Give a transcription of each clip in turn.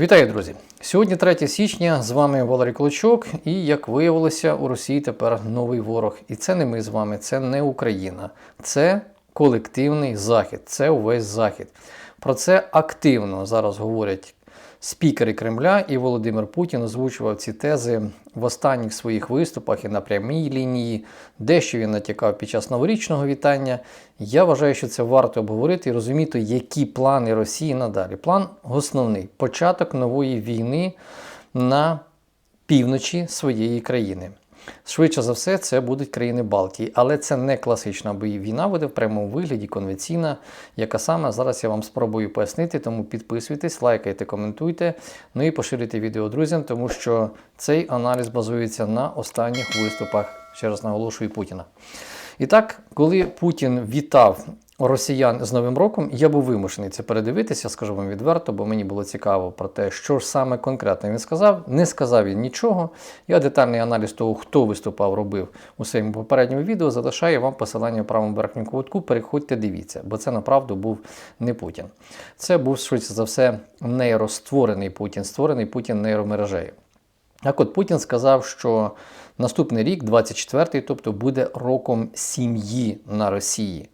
Вітаю, друзі! Сьогодні 3 січня. З вами Валерій Клочок. І як виявилося, у Росії тепер новий ворог. І це не ми з вами, це не Україна, це колективний захід, це увесь захід. Про це активно зараз говорять спікери Кремля і Володимир Путін озвучував ці тези в останніх своїх виступах і на прямій лінії, дещо він натякав під час новорічного вітання. Я вважаю, що це варто обговорити і розуміти, які плани Росії надалі. План основний початок нової війни на півночі своєї країни. Швидше за все, це будуть країни Балтії, але це не класична війна, буде в прямому вигляді, конвенційна, яка саме зараз я вам спробую пояснити. Тому підписуйтесь, лайкайте, коментуйте, ну і поширюйте відео друзям, тому що цей аналіз базується на останніх виступах, ще раз наголошую, Путіна. І так, коли Путін вітав росіян з Новим роком, я був вимушений це передивитися, скажу вам відверто, бо мені було цікаво про те, що ж саме конкретно він сказав. Не сказав він нічого. Я детальний аналіз того, хто виступав, робив у своєму попередньому відео, залишаю вам посилання в правому верхньому кутку. Переходьте, дивіться, бо це направду був не Путін. Це був швидше за все нейростворений Путін, створений Путін нейромережею. Так от Путін сказав, що наступний рік, 24-й, тобто буде роком сім'ї на Росії.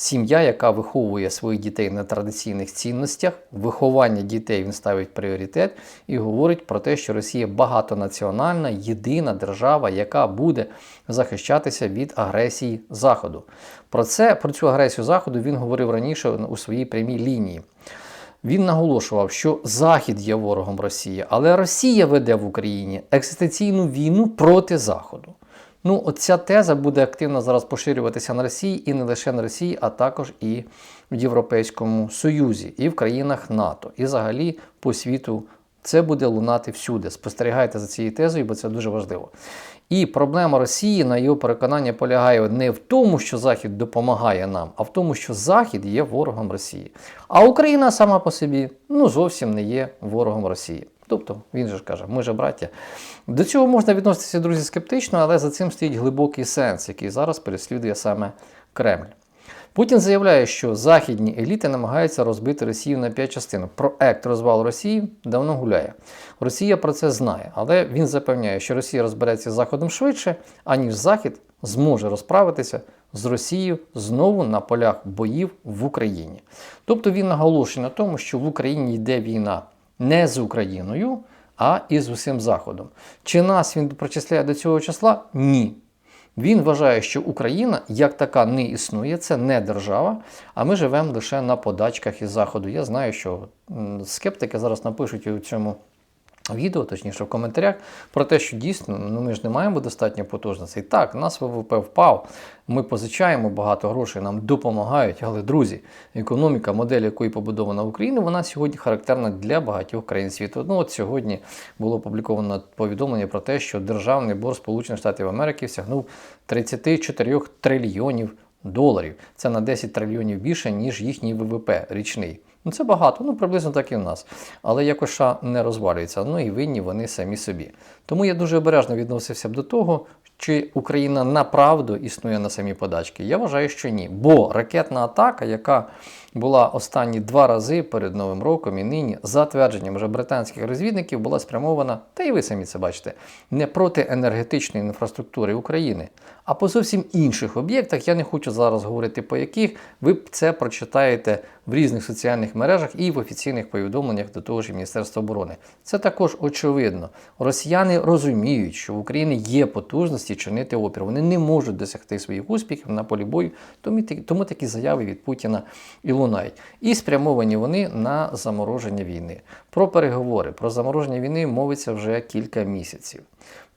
Сім'я, яка виховує своїх дітей на традиційних цінностях, виховання дітей він ставить пріоритет і говорить про те, що Росія багатонаціональна, єдина держава, яка буде захищатися від агресії Заходу. Про це, про цю агресію Заходу він говорив раніше у своїй прямій лінії. Він наголошував, що Захід є ворогом Росії, але Росія веде в Україні екзистенційну війну проти Заходу. Ну, от ця теза буде активно зараз поширюватися на Росії і не лише на Росії, а також і в Європейському Союзі, і в країнах НАТО, і взагалі по світу. Це буде лунати всюди. Спостерігайте за цією тезою, бо це дуже важливо. І проблема Росії, на його переконання, полягає не в тому, що Захід допомагає нам, а в тому, що Захід є ворогом Росії. А Україна сама по собі ну зовсім не є ворогом Росії. Тобто він же ж каже, ми же браття. До цього можна відноситися, друзі, скептично, але за цим стоїть глибокий сенс, який зараз переслідує саме Кремль. Путін заявляє, що західні еліти намагаються розбити Росію на п'ять частинок. Проект розвал Росії давно гуляє. Росія про це знає, але він запевняє, що Росія розбереться з Заходом швидше, аніж Захід зможе розправитися з Росією знову на полях боїв в Україні. Тобто він наголошує на тому, що в Україні йде війна не з Україною, а і з усім Заходом. Чи нас він причисляє до цього числа? Ні. Він вважає, що Україна як така не існує, це не держава, а ми живемо лише на подачках із Заходу. Я знаю, що скептики зараз напишуть у цьому відео, точніше в коментарях, про те, що дійсно ну, ми ж не маємо достатньо потужностей. Так, наш ВВП впав, ми позичаємо багато грошей, нам допомагають, але друзі, економіка, модель якої побудована в Україні, вона сьогодні характерна для багатьох країн світу. Ну от сьогодні було опубліковано повідомлення про те, що державний борг Сполучених Штатів Америки сягнув 34 трильйонів доларів. Це на 10 трильйонів більше, ніж їхній ВВП річний. Ну це багато, ну приблизно так і в нас. Але якось США не розвалюється. Ну і винні вони самі собі. Тому я дуже обережно відносився б до того, чи Україна направду існує на самі подачки. Я вважаю, що ні. Бо ракетна атака, яка була останні два рази перед Новим роком і нині, за твердженням вже британських розвідників, була спрямована, та й ви самі це бачите, не проти енергетичної інфраструктури України, а по зовсім інших об'єктах. Я не хочу зараз говорити по яких. Ви це прочитаєте в різних соціальних мережах і в офіційних повідомленнях до того ж Міністерства оборони. Це також очевидно. Росіяни розуміють, що в Україні є потужності чинити опір. Вони не можуть досягти своїх успіхів на полі бою, тому, такі заяви від Путіна і лунають. І спрямовані вони на замороження війни. Про переговори, про замороження війни мовиться вже кілька місяців.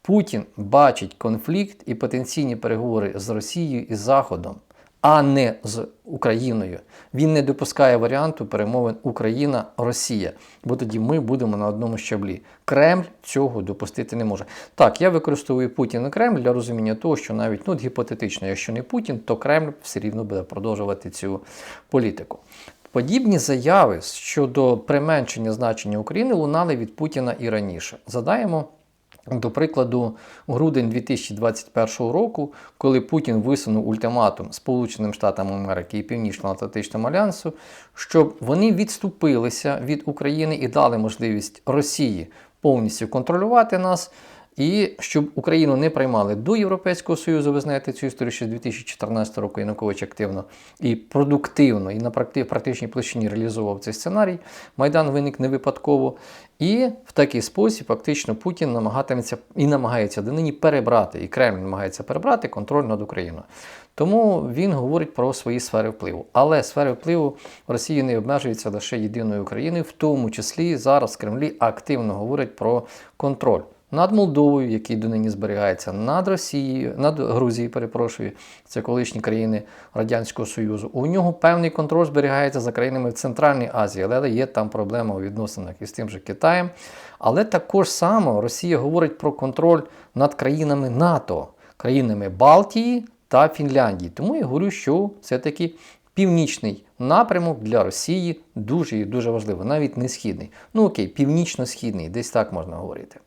Путін бачить конфлікт і потенційні переговори з Росією і Заходом, а не з Україною. Він не допускає варіанту перемовин Україна-Росія, бо тоді ми будемо на одному щаблі. Кремль цього допустити не може. Так, я використовую Путін і Кремль для розуміння того, що навіть ну, гіпотетично, якщо не Путін, то Кремль все рівно буде продовжувати цю політику. Подібні заяви щодо применшення значення України лунали від Путіна і раніше. Задаємо До прикладу, грудень 2021 року, коли Путін висунув ультиматум Сполученим Штатам Америки і Північно-Атлантичному альянсу, щоб вони відступилися від України і дали можливість Росії повністю контролювати нас. І щоб Україну не приймали до Європейського Союзу, ви знаєте цю історію ще з 2014 року Янукович активно і продуктивно, і на практичній площині реалізовував цей сценарій. Майдан виник не випадково. І в такий спосіб фактично Путін намагатиметься і намагається донині перебрати, і Кремль намагається перебрати контроль над Україною. Тому він говорить про свої сфери впливу. Але сфери впливу Росії не обмежуються лише єдиною Україною, в тому числі зараз Кремлі активно говорять про контроль над Молдовою, який донині зберігається, над Росією, над Грузією, перепрошую, це колишні країни Радянського Союзу. У нього певний контроль зберігається за країнами в Центральній Азії, але є там проблема у відносинах із тим же Китаєм. Але також само Росія говорить про контроль над країнами НАТО, країнами Балтії та Фінляндії. Тому я говорю, що все-таки північний напрямок для Росії дуже і дуже важливий, навіть не східний. Ну окей, північно-східний, десь так можна говорити.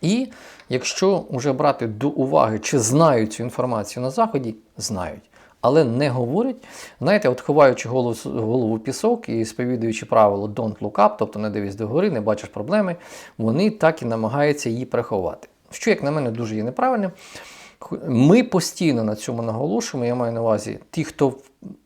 І якщо вже брати до уваги, чи знають цю інформацію на Заході, знають. Але не говорять. Знаєте, от ховаючи голову, голову пісок і сповідуючи правило don't look up, тобто не дивись догори, не бачиш проблеми, вони так і намагаються її приховати. Що, як на мене, дуже є неправильним. Ми постійно на цьому наголошуємо. Я маю на увазі ті, хто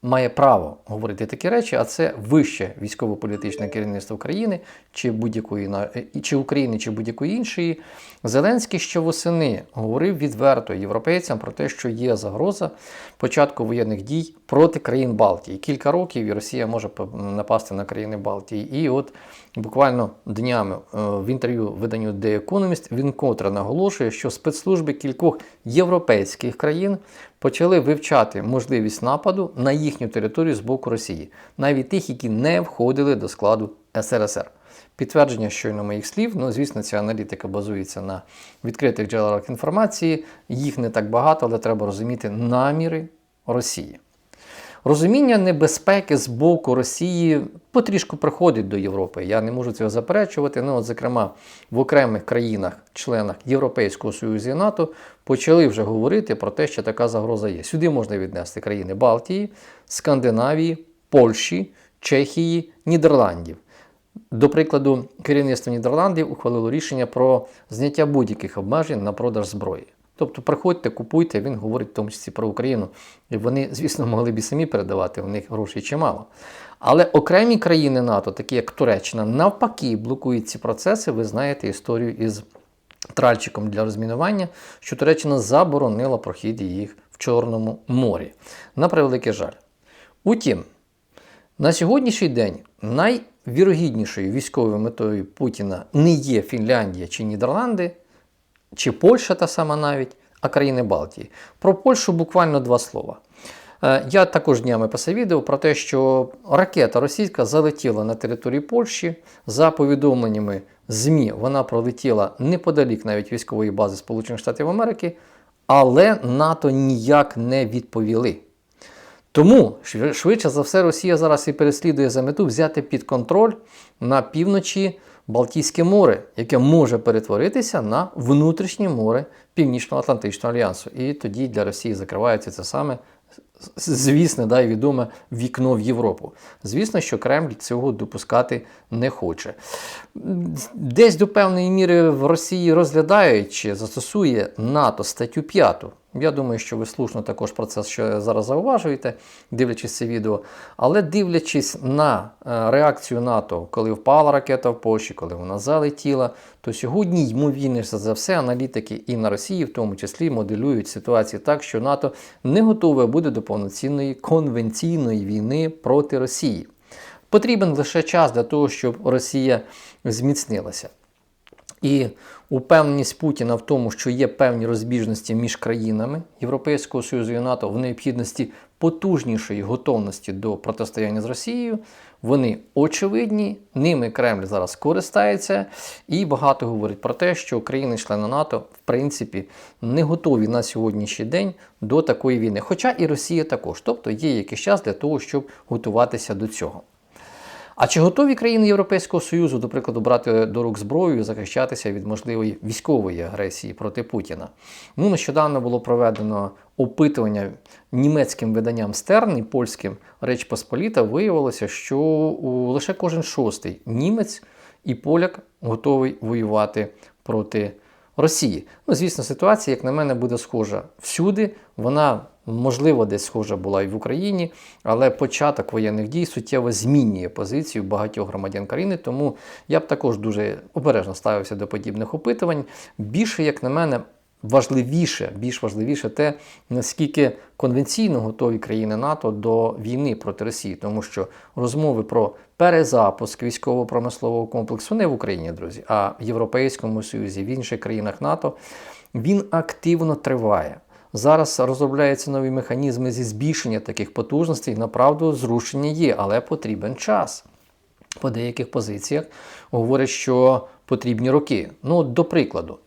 має право говорити такі речі, а це вище військово-політичне керівництво країни чи будь-якої на- чи України, чи будь-якої іншої. Зеленський ще восени говорив відверто європейцям про те, що є загроза початку воєнних дій проти країн Балтії. Кілька років і Росія може напасти на країни Балтії. І от буквально днями е, в інтерв'ю виданню The Economist він котре наголошує, що спецслужби кількох європейських країн почали вивчати можливість нападу на їхню територію з боку Росії, навіть тих, які не входили до складу СРСР. Підтвердження щойно моїх слів, ну звісно, ця аналітика базується на відкритих джерелах інформації. Їх не так багато, але треба розуміти наміри Росії. Розуміння небезпеки з боку Росії потрішку приходить до Європи. Я не можу цього заперечувати. Ну, от, зокрема, в окремих країнах, членах Європейського Союзу і НАТО, почали вже говорити про те, що така загроза є. Сюди можна віднести країни Балтії, Скандинавії, Польщі, Чехії, Нідерландів. До прикладу, керівництво Нідерландів ухвалило рішення про зняття будь-яких обмежень на продаж зброї. Тобто приходьте, купуйте, він говорить в тому числі про Україну. І вони, звісно, могли б і самі передавати, у них грошей чимало. Але окремі країни НАТО, такі як Туреччина, навпаки, блокують ці процеси. Ви знаєте історію із тральчиком для розмінування, що Туреччина заборонила прохід їх в Чорному морі. На превеликий жаль. Утім, на сьогоднішній день найвірогіднішою військовою метою Путіна не є Фінляндія чи Нідерланди, чи Польща та сама навіть, а країни Балтії. Про Польщу буквально два слова. Е, Я також днями писав відео про те, що ракета російська залетіла на території Польщі. За повідомленнями ЗМІ, вона пролетіла неподалік навіть військової бази Сполучених Штатів Америки, але НАТО ніяк не відповіли. Тому швидше за все Росія зараз і переслідує за мету взяти під контроль на півночі Балтійське море, яке може перетворитися на внутрішнє море Північно-Атлантичного альянсу. І тоді для Росії закривається це саме звісне да, і відоме вікно в Європу. Звісно, що Кремль цього допускати не хоче. Десь до певної міри в Росії розглядають чи застосує НАТО статтю 5. Я думаю, що ви слушно також про це що зараз зауважуєте, дивлячись це відео. Але дивлячись на е, реакцію НАТО, коли впала ракета в Польщі, коли вона залетіла, то сьогодні, ймовірніше за все, аналітики і на Росії, в тому числі, моделюють ситуацію так, що НАТО не готове буде до повноцінної конвенційної війни проти Росії. Потрібен лише час для того, щоб Росія зміцнилася. І упевненість Путіна в тому, що є певні розбіжності між країнами Європейського Союзу і НАТО в необхідності потужнішої готовності до протистояння з Росією, вони очевидні, ними Кремль зараз користається, і багато говорить про те, що країни-члени НАТО в принципі не готові на сьогоднішній день до такої війни. Хоча і Росія також, тобто є якийсь час для того, щоб готуватися до цього. А чи готові країни Європейського Союзу, до прикладу, брати до рук зброю і захищатися від можливої військової агресії проти Путіна? Ну, нещодавно було проведено опитування німецьким виданням Стерн і польським Реч Посполіта. Виявилося, що лише кожен шостий німець і поляк готовий воювати проти Росії. Ну, звісно, ситуація, як на мене, буде схожа всюди. Вона, можливо, десь схожа була і в Україні, але початок воєнних дій суттєво змінює позицію багатьох громадян країни. Тому я б також дуже обережно ставився до подібних опитувань. Більше, як на мене, важливіше, більш важливіше те, наскільки конвенційно готові країни НАТО до війни проти Росії, тому що розмови про перезапуск військово-промислового комплексу не в Україні, друзі, а в Європейському Союзі, в інших країнах НАТО, він активно триває. Зараз розробляються нові механізми зі збільшення таких потужностей. Направду, зрушення є, але потрібен час. По деяких позиціях говорять, що потрібні роки. Ну, до прикладу,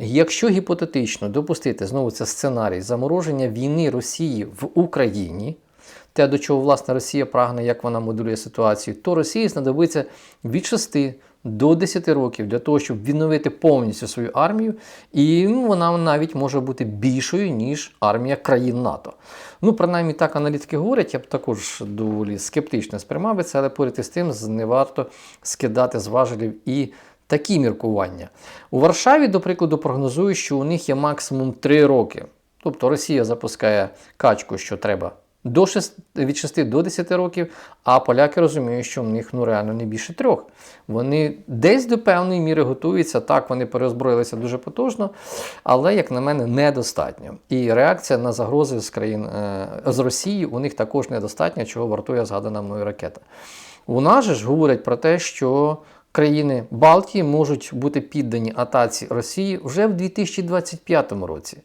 якщо гіпотетично допустити знову це сценарій замороження війни Росії в Україні, те, до чого власне Росія прагне, як вона моделює ситуацію, то Росії знадобиться від 6 до 10 років для того, щоб відновити повністю свою армію, і ну, вона навіть може бути більшою, ніж армія країн НАТО. Ну, принаймні так аналітики говорять, я б також доволі скептично сприймав це, але поряд із тим не варто скидати з важелів і такі міркування. У Варшаві, до прикладу, прогнозують, що у них є максимум 3 роки. Тобто Росія запускає качку, що треба до 6, від 6 до 10 років, а поляки розуміють, що в них ну, реально не більше трьох. Вони десь до певної міри готуються. Так, вони переозброїлися дуже потужно, але, як на мене, недостатньо. І реакція на загрози з країн е, з Росії у них також недостатня, чого вартує згадана мною ракета. У нас же ж говорять про те, що країни Балтії можуть бути піддані атаці Росії вже в 2025 році.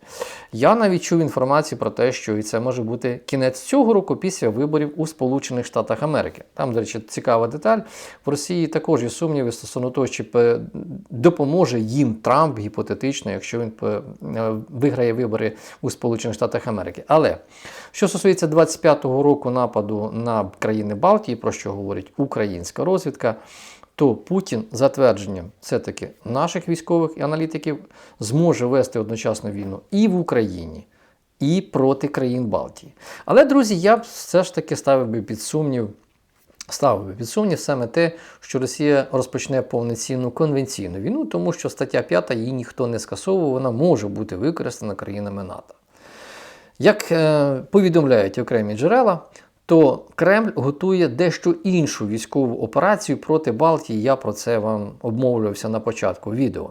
Я навіть чув інформацію про те, що і це може бути кінець цього року після виборів у Сполучених Штатах Америки. Там, до речі, цікава деталь. В Росії також є сумніви стосовно того, чи допоможе їм Трамп гіпотетично, якщо він виграє вибори у Сполучених Штатах Америки. Але що стосується 25-го року нападу на країни Балтії, про що говорить українська розвідка то Путін за твердженням все-таки наших військових і аналітиків зможе вести одночасно війну і в Україні, і проти країн Балтії. Але, друзі, я б все ж таки ставив би під сумнів. Ставив би під сумнів саме те, що Росія розпочне повноцінну конвенційну війну, тому що стаття 5 її ніхто не скасовував, вона може бути використана країнами НАТО. Як е, повідомляють окремі джерела, то Кремль готує дещо іншу військову операцію проти Балтії. Я про це вам обмовлювався на початку відео.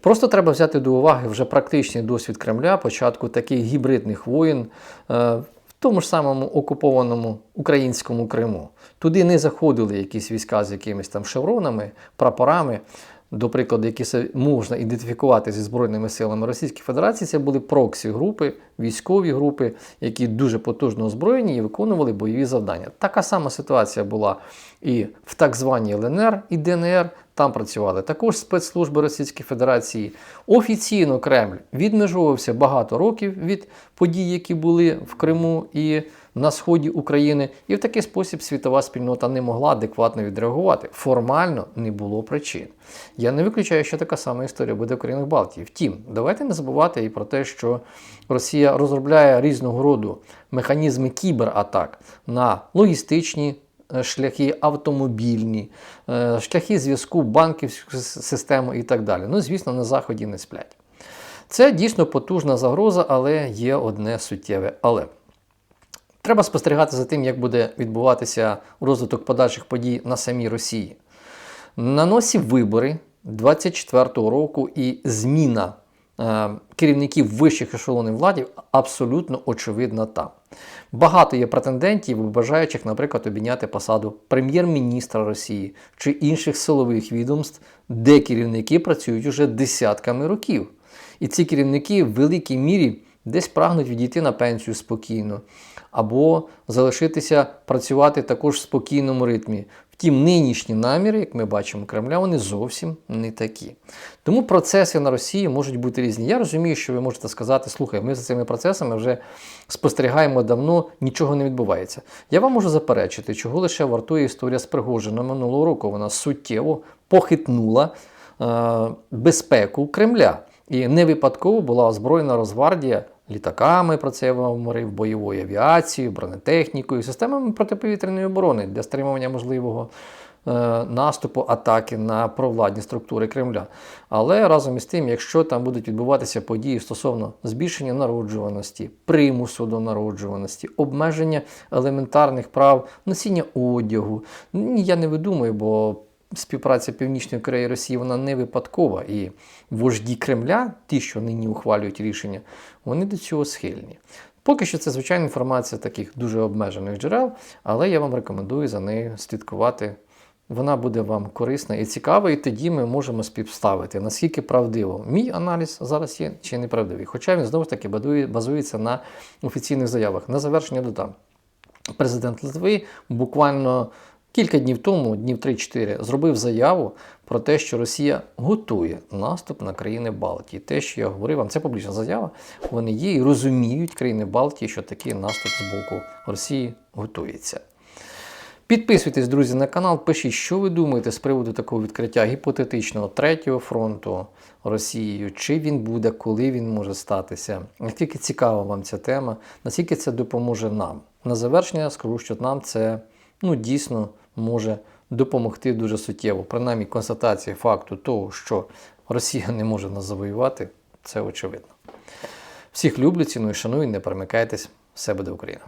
Просто треба взяти до уваги вже практичний досвід Кремля, початку таких гібридних воєн е, в тому ж самому окупованому українському Криму. Туди не заходили якісь війська з якимись там шевронами, прапорами до прикладу, які можна ідентифікувати зі Збройними силами Російської Федерації, це були проксі-групи, військові групи, які дуже потужно озброєні і виконували бойові завдання. Така сама ситуація була і в так званій ЛНР і ДНР. Там працювали також спецслужби Російської Федерації. Офіційно Кремль відмежовувався багато років від подій, які були в Криму і на сході України, і в такий спосіб світова спільнота не могла адекватно відреагувати. Формально не було причин. Я не виключаю, що така сама історія буде в країнах Балтії. Втім, давайте не забувати і про те, що Росія розробляє різного роду механізми кібератак на логістичні. Е, шляхи автомобільні, е, шляхи зв'язку, банківську систему і так далі. Ну, звісно, на Заході не сплять. Це дійсно потужна загроза, але є одне суттєве але. Треба спостерігати за тим, як буде відбуватися розвиток подальших подій на самій Росії. На носі вибори 24-го року і зміна е, керівників вищих ешелонів влади абсолютно очевидна там. Багато є претендентів, бажаючих, наприклад, обійняти посаду прем'єр-міністра Росії чи інших силових відомств, де керівники працюють уже десятками років. І ці керівники в великій мірі десь прагнуть відійти на пенсію спокійно, або залишитися працювати також в спокійному ритмі. Втім, нинішні наміри, як ми бачимо, Кремля, вони зовсім не такі. Тому процеси на Росії можуть бути різні. Я розумію, що ви можете сказати, слухай, ми за цими процесами вже спостерігаємо давно, нічого не відбувається. Я вам можу заперечити, чого лише вартує історія з Пригожином минулого року. Вона суттєво похитнула е, безпеку Кремля. І не випадково була озброєна Росгвардія літаками, про це я вам говорив, бойовою авіацією, бронетехнікою, системами протиповітряної оборони для стримування можливого е, наступу атаки на провладні структури Кремля. Але разом із тим, якщо там будуть відбуватися події стосовно збільшення народжуваності, примусу до народжуваності, обмеження елементарних прав, носіння одягу, я не видумую, бо співпраця Північної Кореї і Росії вона не випадкова. І вожді Кремля, ті, що нині ухвалюють рішення, вони до цього схильні. Поки що це звичайна інформація таких дуже обмежених джерел, але я вам рекомендую за нею слідкувати. Вона буде вам корисна і цікава, і тоді ми можемо співставити, наскільки правдиво мій аналіз зараз є чи неправдивий. Хоча він знову ж таки базується на офіційних заявах. На завершення додам. Президент Литви буквально кілька днів тому, днів 3-4, зробив заяву про те, що Росія готує наступ на країни Балтії. Те, що я говорив вам, це публічна заява. Вони є і розуміють країни Балтії, що такий наступ з боку Росії готується. Підписуйтесь, друзі, на канал, пишіть, що ви думаєте з приводу такого відкриття гіпотетичного третього фронту Росією, чи він буде, коли він може статися. Наскільки цікава вам ця тема, наскільки це допоможе нам. На завершення скажу, що нам це ну, дійсно може допомогти дуже суттєво. Принаймні, констатація факту того, що Росія не може нас завоювати, це очевидно. Всіх люблю, ціную, шаную, не перемикайтесь. Все буде Україна!